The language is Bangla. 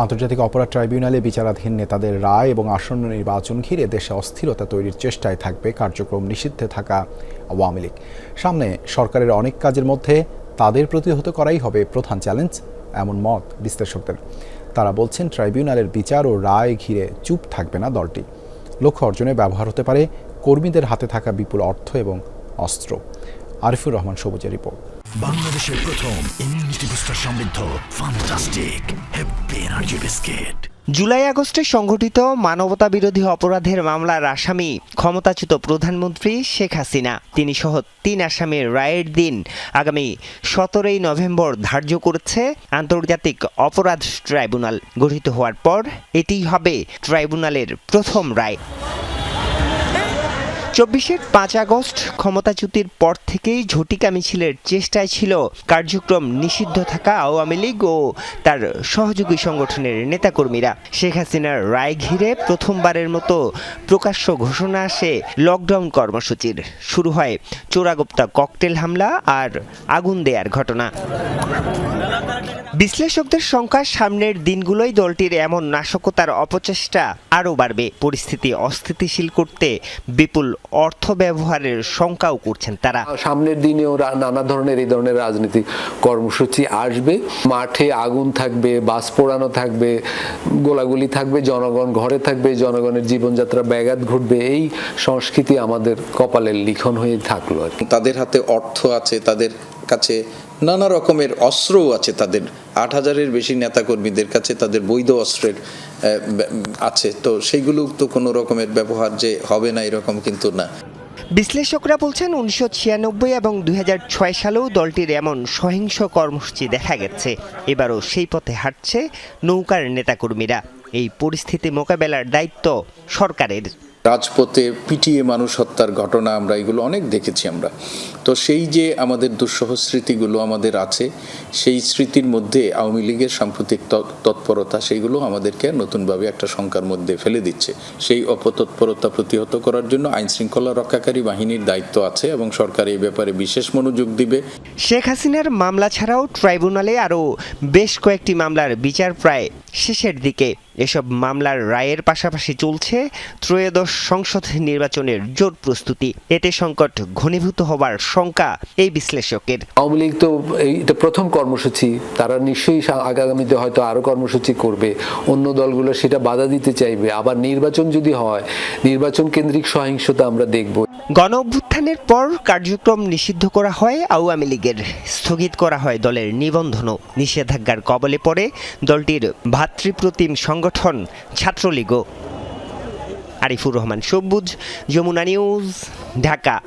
আন্তর্জাতিক অপরাধ ট্রাইব্যুনালে বিচারাধীন নেতাদের রায় এবং আসন্ন নির্বাচন ঘিরে দেশে অস্থিরতা তৈরির চেষ্টায় থাকবে কার্যক্রম নিষিদ্ধে থাকা আওয়ামী লীগ। সামনে সরকারের অনেক কাজের মধ্যে তাদের প্রতিহত করাই হবে প্রধান চ্যালেঞ্জ, এমন মত বিশ্লেষকদের। তারা বলছেন, ট্রাইব্যুনালের বিচার ও রায় ঘিরে চুপ থাকবে না দলটি। লক্ষ্য অর্জনে ব্যবহার হতে পারে কর্মীদের হাতে থাকা বিপুল অর্থ এবং অস্ত্র। আরিফুর রহমান সবুজের রিপোর্ট। বাংলাদেশের প্রথম ইমিউনিটি বুস্টার সমৃদ্ধ বিস্কিট জুলাই আগস্টে সংঘটিত মানবতা বিরোধী অপরাধের মামলার আসামি ক্ষমতাচ্যুত প্রধানমন্ত্রী শেখ হাসিনা। তিনি সহ তিন আসামির রায়ের দিন আগামী সতেরোই নভেম্বর ধার্য করেছে আন্তর্জাতিক অপরাধ ট্রাইব্যুনাল। গঠিত হওয়ার পর এটি হবে ট্রাইব্যুনালের প্রথম রায়। চব্বিশের পাঁচ আগস্ট ক্ষমতাচ্যুতির পর থেকেই ঝটিকা মিছিলের চেষ্টায় ছিল কার্যক্রম নিষিদ্ধ থাকা আওয়ামী লীগ ও তার সহযোগী সংগঠনের নেতাকর্মীরা। শেখ হাসিনার রায় ঘিরে প্রথমবারের মতো প্রকাশ্য ঘোষণা আসে লকডাউন কর্মসূচির। শুরু হয় চোরাগোপ্তা ককটেল হামলা আর আগুন দেয়ার ঘটনা। বিশ্লেষকদের সংখ্যা সামনের দিনগুলোই দলটির এমন নাশকতার অপচেষ্টা আরও বাড়বে। পরিস্থিতি অস্থিতিশীল করতে বিপুল অর্থ ব্যবহারের শঙ্কাও করছেন তারা। সামনের দিনেও রা- নানা ধরনের এই ধরনের রাজনৈতিক কর্মসূচি আসবে। মাঠে আগুন থাকবে বাস পোড়ানো থাকবে গোলাগুলি থাকবে জনগণ ঘরে থাকবে জনগণের জীবনযাত্রা ব্যাঘাত ঘটবে। এই সংস্কৃতি আমাদের কপালের লিখন হয়ে থাকল আর কি। তাদের হাতে অর্থ আছে তাদের কাছে নানা রকমের অস্ত্রও আছে তাদের আট হাজারের বেশি নেতাকর্মীদের কাছে তাদের বৈধ অস্ত্রের আছে। তো সেইগুলো তো কোনো রকমের ব্যবহার যে হবে না এরকম কিন্তু না। বিশ্লেষকরা বলছেন উনিশশো ছিয়ানব্বই এবং দুই হাজার ছয় সালেও দলটির এমন সহিংস কর্মসূচি দেখা গেছে। এবারও সেই পথে হাঁটছে নৌকার নেতাকর্মীরা। এই পরিস্থিতি মোকাবেলার দায়িত্ব সরকারের। রাজপথে পিটিয়ে মানুষ হত্যার ঘটনা আমরা এগুলো অনেক দেখেছি আমরা। তো সেই যে আমাদের দুঃসহ স্মৃতিগুলো আমাদের আছে সেই স্মৃতির মধ্যে আওয়ামী লীগের সাম্প্রতিক তৎ- তৎপরতা সেইগুলো আমাদেরকে নতুনভাবে একটা শঙ্কার মধ্যে ফেলে দিচ্ছে। সেই অপতৎপরতা প্রতিহত করার জন্য আইন শৃঙ্খলা রক্ষাকারী বাহিনীর দায়িত্ব আছে এবং সরকার এই ব্যাপারে বিশেষ মনোযোগ দিবে। শেখ হাসিনার মামলা ছাড়াও ট্রাইব্যুনালে আরও বেশ কয়েকটি মামলার বিচার প্রায় শেষের দিকে। এসব মামলার রায়ের পাশাপাশি চলছে ত্রয়োদশ সংসদ নির্বাচনের জোর প্রস্তুতি। এতে সংকট ঘনীভূত হবার শঙ্কা এই বিশ্লেষকের। আওয়ামী লীগ তো এইটা প্রথম কর্মসূচি, তারা নিশ্চয়ই আগামীতে হয়তো আরও কর্মসূচি করবে। অন্য দলগুলো সেটা বাধা দিতে চাইবে। আবার নির্বাচন যদি হয়, নির্বাচন কেন্দ্রিক সহিংসতা আমরা দেখব। গণ অভ্যুত্থানের পর কার্যক্রম নিষিদ্ধ করা হয় আওয়ামী লীগের। স্থগিত করা হয় দলের নিবন্ধনও। নিষেধাজ্ঞার কবলে পড়ে দলটির ভাতৃপ্রতিম সংগঠন ছাত্রলীগও। আরিফুর রহমান সবুজ, যমুনা নিউজ, ঢাকা।